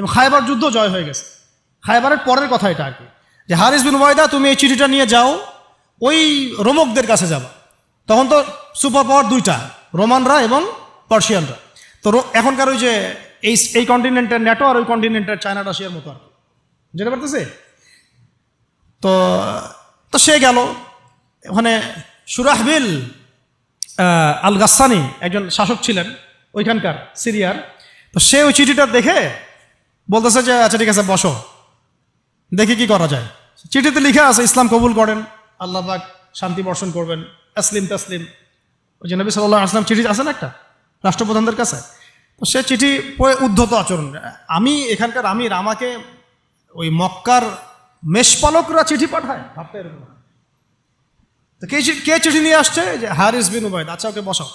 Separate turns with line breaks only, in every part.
এবং খাইবার যুদ্ধ জয় হয়ে গেছে। খাইবারের পরের কথা এটা আর কি। যে হারিস বিন ওয়াইদা, তুমি এই চিঠিটা নিয়ে যাও, ওই রোমকদের কাছে যাবা। তখন তো সুপার পাওয়ার দুইটা, রোমানরা এবং পার্সিয়ানরা। তো এখনকার ওই যে এই এই কন্টিনেন্টের ন্যাটো আর ওই কন্টিনেন্টের চায়না রাশিয়ার মতো আর কি। যেতে পারতেছে? তো তো সে গেল। ওখানে সুরাহবিল আল গাসানি একজন শাসক ছিলেন, ওইখানকার, সিরিয়ার। তো সে ওই চিঠিটা দেখে বলতেছে যে আচ্ছা ঠিক আছে, বসো। দেখি কি করা যায়। চিঠিতে লিখে আছে, ইসলাম কবুল করেন, আল্লাহ পাক শান্তি বর্ষণ করবেন আসলিম তাসলিম। ওই যে নবী সাল্লাহ আসলাম চিঠি আছে না একটা? রাষ্ট্রপ্রধানদের কাছে? তো সে চিঠি পড়ে উদ্ধত আচরণ। আমি, এখানকার আমি রামাকে ওই মক্কার মেষপালকরা চিঠি পাঠায়। ভাবতে এরকম তো কে কে চিঠি নিয়ে আসছে? যে হারিস বিন উবায়দ। আচ্ছা ওকে বসাও।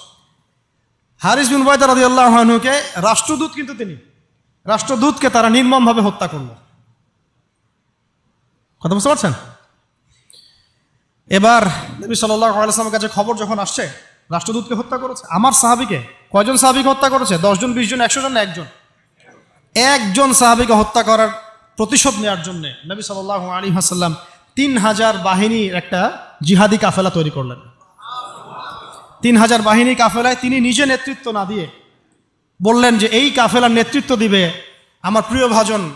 হারিস বিন উবায়দ রাজি আল্লাহনুকে রাষ্ট্রদূত কিন্তু তিনি। রাষ্ট্রদূতকে তারা নির্মমভাবে হত্যা করল। কথা বুঝতে পারছেন? এবার নবী সাল্লামের কাছে খবর যখন আসছে, রাষ্ট্রদূতকে হত্যা করেছে। আমার সাহাবিকে, কয়জন সাহাবিকে হত্যা করেছে? দশজন বিশ জন একশো জন একজন? একজন সাহাবিকে হত্যা করার প্রতিশোধ নেওয়ার জন্য নবী সাল আলী হাসাল্লাম তিন হাজার বাহিনীর একটা জিহাদি কাফেলা তৈরি করলেন। তিন হাজার বাহিনী কাফেলায় তিনি নিজে নেতৃত্ব না দিয়ে বললেন যে, এই কাফেলার নেতৃত্ব দিবে আমার প্রিয় ভাজন।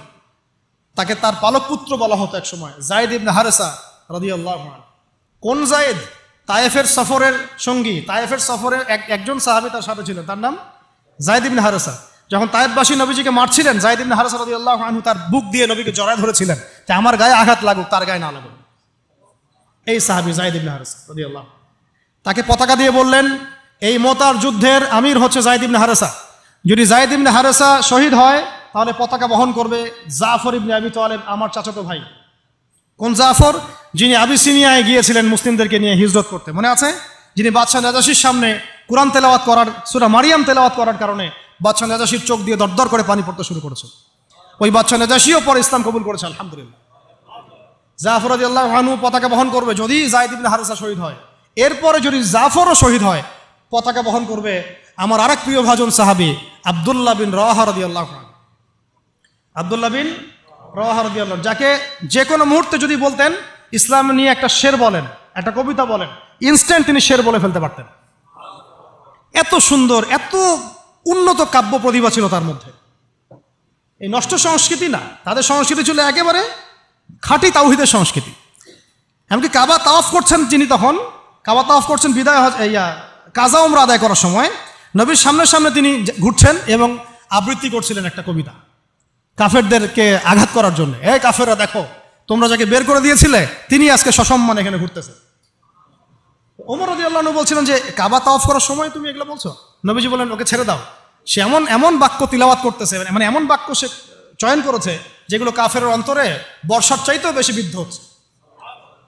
তাকে তার পালক পুত্র বলা হতো এক সময় জায়দ ইবনে হারেসা রাদিয়াল্লাহু কোন জায়েদ? তায়েফের সফরের সঙ্গী। তায়েফের সফরের এক, একজন সাহাবী তার সাথে ছিলেন। তার নাম জায়দ ইবনে হারেসা। যখন তায়েফবাসী নবীজিকে মারছিলেন, জায়দ ইবনে হারেসা রাদিয়াল্লাহু আনহু তার বুক দিয়ে নবীকে জড়ায় ধরেছিলেন যে, আমার গায়ে আঘাত লাগুক, তার গায়ে না লাগুক। এই সাহাবী জায়দ ইবনে হারেসা রাদিয়াল্লাহু। তাকে পতাকা দিয়ে বললেন, এই মোতার যুদ্ধের আমির হচ্ছে জায়দ ইবনে হারেসা। যদি জায়দ ইবনে হারেসা শহীদ হয়, তাহলে পতাকা বহন করবে জাফর ইবনে আবি তোয়ালেব আমার চাচাতো ভাই। কোন জাফর? যিনি আবিসিনিয়ায় গিয়েছিলেন মুসলিমদেরকে নিয়ে হিজরত করতে। মনে আছে? যিনি বাদশাহ নাজাসির সামনে কোরআন তেলাওয়াত করার, সুরা মারিয়াম তেলাওয়াত করার কারণে বাদশাহ নাজাসির চোখ দিয়ে দরদর করে পানি পড়তে শুরু করেছে। ওই বাদশাহ নাজাসিও পরে ইসলাম কবুল করেছে, আলহামদুলিল্লাহ। জাফর আদি আল্লাহ হানু পতাকা বহন করবে যদি জায়দ ইবনে হারেসা শহীদ হয়। এরপরে যদি জাফরও শহীদ হয়, পতাকা বহন করবে আমার আরেক প্রিয় ভাজন সাহাবি আবদুল্লাহ বিন রাহা রাদিয়াল্লাহু আনহু। আবদুল্লাহ বিন রাদিয়াল্লাহু যাকে যে কোনো মুহূর্তে যদি বলতেন, ইসলাম নিয়ে একটা শের বলেন, একটা কবিতা বলেন ইনস্ট্যান্ট তিনি শের বলে ফেলতে পারতেন। এত সুন্দর, এত উন্নত কাব্য প্রতিভা ছিল তার মধ্যে। এই নষ্ট সংস্কৃতি না, তাদের সংস্কৃতি ছিল একেবারে খাঁটি তাওহিদের সংস্কৃতি। এমনকি কাবা তাওয়াফ করছেন যিনি তখন, কাবা তাওয়াফ করছেন বিদায় ইয়া, কাজা উমরা আদায় করার সময় নবীর সামনে সামনে তিনি ঘুরছেন এবং আবৃত্তি করছিলেন একটা কবিতা। কাফেরদেরকে আঘাত করার জন্য। এ কাফেররা, দেখো, তোমরা যাকে বের করে দিয়েছিলে, তিনি আজকে সসম্মান এখানে ঘুরতেছে। ওমর রদি আল্লাহ বলছিলেন যে, কাবা তাওয়াফ করার সময় তুমি এগুলো বলছো? নবীজি বলেন ওকে ছেড়ে দাও। সে এমন এমন বাক্য তিলাওয়াত করতেছে মানে এমন বাক্য সে চয়ন করেছে, যেগুলো কাফের অন্তরে বর্ষার চাইতেও বেশি বিদ্ধ হচ্ছে।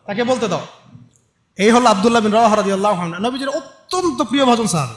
তাকে বলতে দাও। এই হলো আবদুল্লাহ বিন রাহ রাদি আল্লাহ নবীজির অত্যন্ত প্রিয় ভজন সাহাবি।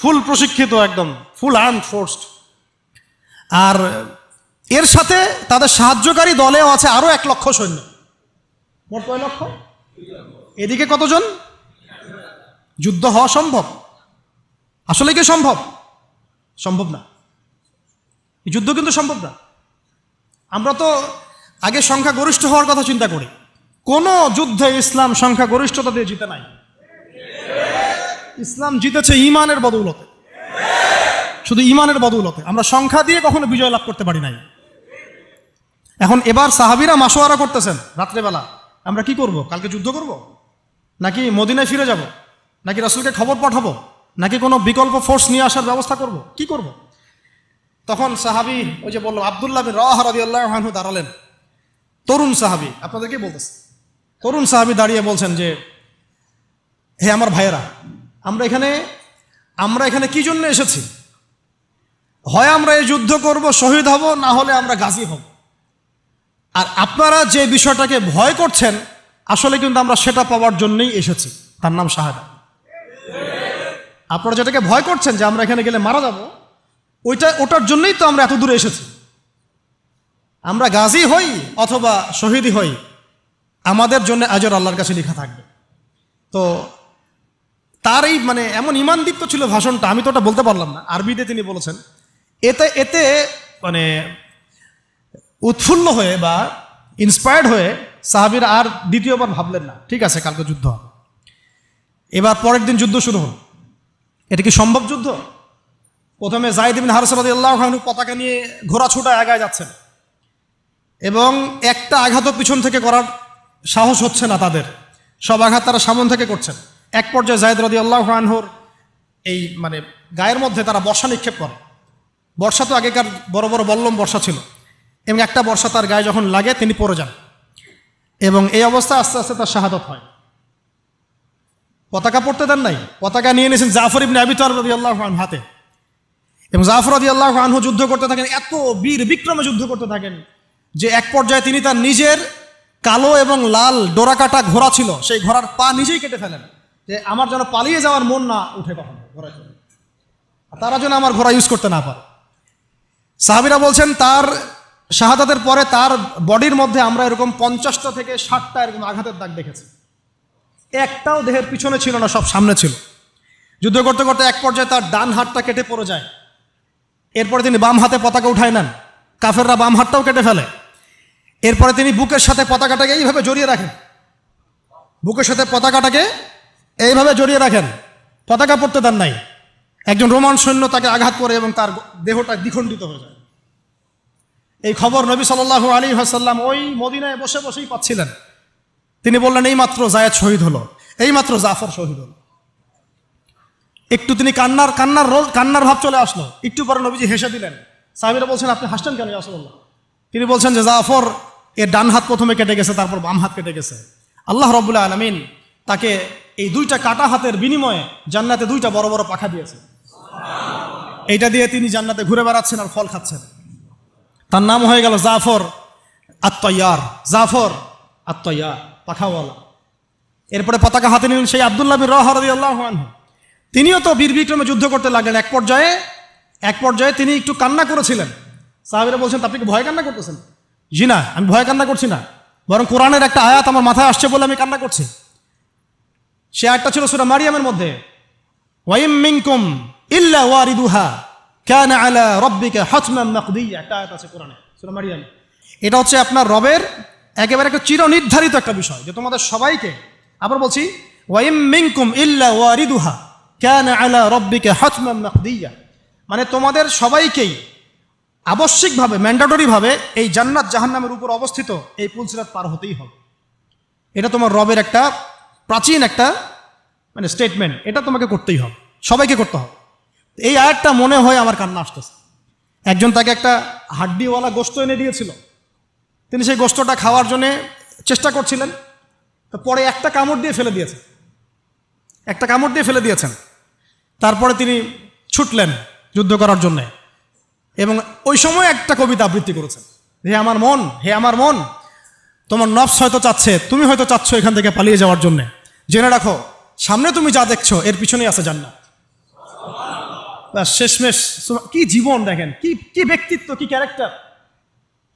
ফুল প্রশিক্ষিত একদম, ফুল আর্ম ফোর্সড আর এর সাথে তাদের সাহায্যকারী দলেও আছে আরও এক লক্ষ সৈন্য। মোট কয় লক্ষ? এদিকে কতজন? যুদ্ধ হওয়া সম্ভব? আসলে কি সম্ভব? সম্ভব না। যুদ্ধ কিন্তু সম্ভব না। আমরা তো আগে সংখ্যা গরিষ্ঠ হওয়ার কথা চিন্তা করি। কোন যুদ্ধে ইসলাম সংখ্যা গরিষ্ঠতা দিয়ে জিতে নাই। ইসলাম জিতেছে ইমানের বদৌলতে। শুধু ইমানের বদৌলতে। আমরা সংখ্যা দিয়ে কখনো বিজয় লাভ করতে পারি নাই। এখন এবার সাহাবিরা মাসোয়ারা করতেছেন রাত্রেবেলা। আমরা কি করব? কালকে যুদ্ধ করব? নাকি মদিনায় ফিরে যাব? নাকি রাসুলকে খবর পাঠাবো? নাকি কোনো বিকল্প ফোর্স নিয়ে আসার ব্যবস্থা করব? কি করব? তখন সাহাবি ওই যে বলল, আবদুল্লাহ রাহ আনহু দাঁড়ালেন। তরুণ সাহাবি আপনাদেরকে বলতেছে? তরুণ সাহাবি দাঁড়িয়ে বলছেন যে, হে আমার ভাইয়েরা আমরা এখানে আমরা এখানে কি জন্য এসেছি? হয় আমরা এই যুদ্ধ করব, শহীদ হব, না হলে আমরা গাজী হব। আর আপনারা যে বিষয়টাকে ভয় করছেন, আসলে কিন্তু আমরা সেটা পাওয়ার জন্যই এসেছি। তার নাম শাহাদা। আপনারা যেটাকে ভয় করছেন যে আমরা এখানে গেলে মারা যাব, ওইটা, ওটার জন্যই তো আমরা এত দূরে এসেছি। আমরা গাজী হই অথবা শহীদই হই, আমাদের জন্য আজর আল্লাহর কাছে লেখা থাকবে। তো তার এই মানে এমন ইমানদীপ্ত ছিল ভাষণটা, আমি তো ওটা বলতে পারলাম না। আরবিতে তিনি বলেছেন, এতে এতে মানে উৎফুল্ল হয়ে বা ইন্সপায়ার্ড হয়ে সাহাবির আর দ্বিতীয়বার ভাবলেন না, ঠিক আছে, কালকে যুদ্ধ হবে। এবার পরের দিন যুদ্ধ শুরু হল। এটা কি সম্ভব যুদ্ধ? প্রথমে জাহিদ বিন হারসরাদি আল্লাহ পতাকা নিয়ে ঘোড়া ছুটা আগায় যাচ্ছেন। এবং একটা আঘাতও পিছন থেকে করার সাহস হচ্ছে না তাদের। সব আঘাত তারা সামন থেকে করছেন। এক পর্যায়ে জায়দ রদি আল্লাহ আনহর এই মানে গায়ের মধ্যে তারা বর্ষা নিক্ষেপ করে। বর্ষা তো আগেকার বড় বড় বল্লম বর্ষা ছিল। এবং একটা বর্ষা তার গায়ে যখন লাগে তিনি পড়ে যান। এবং এই অবস্থা আস্তে আস্তে তার শাহাদত হয়। পতাকা পড়তে দেন নাই। পতাকা নিয়ে নিয়েছেন জাফর ইবনে আবি তার রদি আল্লাহ হাতে। এবং জাফর রদি আল্লাহ আনহু যুদ্ধ করতে থাকেন, এত বীর বিক্রমে যুদ্ধ করতে থাকেন যে এক পর্যায়ে তিনি তার নিজের কালো এবং লাল ডোরাকাটা ঘোড়া ছিল, সেই ঘোড়ার পা নিজেই কেটে ফেলেন। যে আমার যেন পালিয়ে যাওয়ার মন না উঠে কখনো ঘোড়া চলে তারা যেন আমার ঘোড়া ইউজ করতে না পারে। সাহাবিরা বলছেন, তার শাহাদাতের পরে তার বডির মধ্যে আমরা এরকম পঞ্চাশটা থেকে ষাটটা এরকম আঘাতের দাগ দেখেছি। একটাও দেহের পিছনে ছিল না, সব সামনে ছিল। যুদ্ধ করতে করতে এক পর্যায়ে তার ডান হাতটা কেটে পড়ে যায়। এরপরে তিনি বাম হাতে পতাকা উঠায় নেন। কাফেররা বাম হাতটাও কেটে ফেলে। এরপরে তিনি বুকের সাথে পতাকাটাকে এইভাবে জড়িয়ে রাখেন। বুকের সাথে পতাকাটাকে এইভাবে জড়িয়ে রাখেন। পতাকা পড়তে দেন নাই। একজন রোমান সৈন্য তাকে আঘাত করে এবং তার দেহটা দ্বিখণ্ডিত হয়ে যায়। এই খবর নবী সাল আলী হাসাল্লাম ওই মদিনায় বসে বসেই পাচ্ছিলেন। তিনি বললেন এই মাত্র জায়েদ শহীদ হলো। এই মাত্র জাফর শহীদ হলো। একটু তিনি কান্নার কান্নার রোল, কান্নার ভাব চলে আসলো। একটু পরে নবীজি হেসে দিলেন। সাহেবেরা বলছেন, আপনি হাসতেন কেন আসল্লাহ তিনি বলছেন যে, জাফর এর ডান হাত প্রথমে কেটে গেছে, তারপর বাম হাত কেটে গেছে। আল্লাহ রবুল্লাহ আলমিন তাকে এই দুইটা কাটা হাতের বিনিময়ে জান্নাতে দুইটা বড় বড় পাখা দিয়েছে। এইটা দিয়ে তিনি জান্নাতে ঘুরে বেড়াচ্ছেন আর ফল খাচ্ছেন। তার নাম হয়ে গেল জাফর আত্ময়ার জাফর আত্ময়ার পাখাওয়ালা। এরপরে পতাকা হাতে নিলেন সেই আবদুল্লাহ বিন তিনিও তো বীর বিক্রমে যুদ্ধ করতে লাগলেন। এক পর্যায়ে এক পর্যায়ে তিনি একটু কান্না করেছিলেন। সাহাবিরা বলছেন আপনি কি ভয় কান্না করতেছেন? জি না, আমি ভয় কান্না করছি না। বরং কোরআনের একটা আয়াত আমার মাথায় আসছে বলে আমি কান্না করছি। সে আয়াতটা ছিল সুরা মারিয়ামের মধ্যে। ওয়াইম ইল্লা একটা আছে এটা হচ্ছে আপনার রবের একেবারে একটা চিরনির্ধারিত একটা বিষয়, যে তোমাদের সবাইকে আবার বলছি, ওয়াইম মিনকুম ইল্লা মানে তোমাদের সবাইকেই আবশ্যিকভাবে, ম্যান্ডাটরিভাবে এই জান্নাত জাহান্নামের উপর অবস্থিত এই পুলসিরাত পার হতেই হবে। এটা তোমার রবের একটা প্রাচীন একটা মানে স্টেটমেন্ট এটা তোমাকে করতেই হবে। সবাইকে করতে হবে। এই আয়াতটা মনে হয় আমার কান্না আসতেছে। একজন তাকে একটা হাড্ডিওয়ালা গোস্ত এনে দিয়েছিল। তিনি সেই গোস্তটা খাওয়ার জন্য চেষ্টা করছিলেন। তো পরে একটা কামড় দিয়ে ফেলে দিয়েছেন। একটা কামড় দিয়ে ফেলে দিয়েছেন। তারপরে তিনি ছুটলেন যুদ্ধ করার জন্যে। এবং ওই সময় একটা কবিতা আবৃত্তি করেছেন। হে আমার মন হে আমার মন তোমার নফস হয়তো চাচ্ছে তুমি হয়তো চাচ্ছ এখান থেকে পালিয়ে যাওয়ার জন্যে। জেনে রাখো, সামনে তুমি যা দেখছ, এর পিছনেই আছে জান্নাত। শেষমেশ কি জীবন দেখেন, কি কি ব্যক্তিত্ব, কি ক্যারেক্টার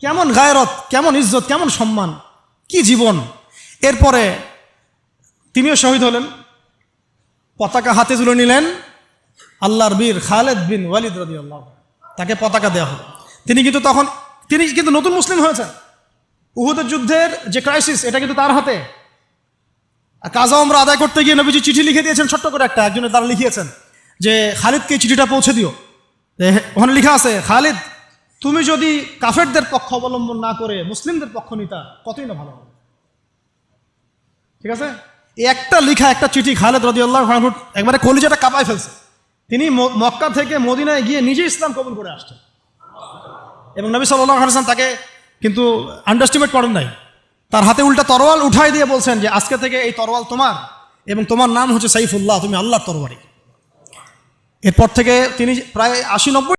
কেমন গায়রত, কেমন ইজ্জত, কেমন সম্মান, কি জীবন। এরপরে তিনিও শহীদ হলেন, পতাকা হাতে তুলে নিলেন আল্লাহর বীর খালেদ বিন ওয়ালিদ রদি আল্লাহ তাকে পতাকা দেওয়া হলো। তিনি কিন্তু তখন, তিনি কিন্তু নতুন মুসলিম হয়েছেন। উহুদের যুদ্ধের যে ক্রাইসিস এটা কিন্তু তার হাতে। আর কাজা আমরা আদায় করতে গিয়ে নবীজি চিঠি লিখে দিয়েছেন, ছোট্ট করে একটা, একজনের তারা লিখিয়েছেন, যে খালিদকে চিঠিটা পৌঁছে দিও। ওখানে লেখা আছে, খালিদ, তুমি যদি কাফেরদের পক্ষ অবলম্বন না করে মুসলিমদের পক্ষ নিতা, কতই না ভালো হবে। ঠিক আছে? একটা লিখা, একটা চিঠি খালেদ রদি আল্লাহ একবারে কলিজাটা কাঁপায় ফেলছে। তিনি মক্কা থেকে মদিনায় গিয়ে নিজে ইসলাম কবুল করে আসছেন। এবং নবী সাল্লাহ আলসালাম তাকে কিন্তু আন্ডারস্টিমেট করেন নাই। তার হাতে উল্টা তরোয়াল উঠাই দিয়ে বলছেন যে, আজকে থেকে এই তরোয়াল তোমার এবং তোমার নাম হচ্ছে সাইফুল্লাহ, তুমি আল্লাহর তরবারি। এরপর থেকে তিনি প্রায় আশি নব্বই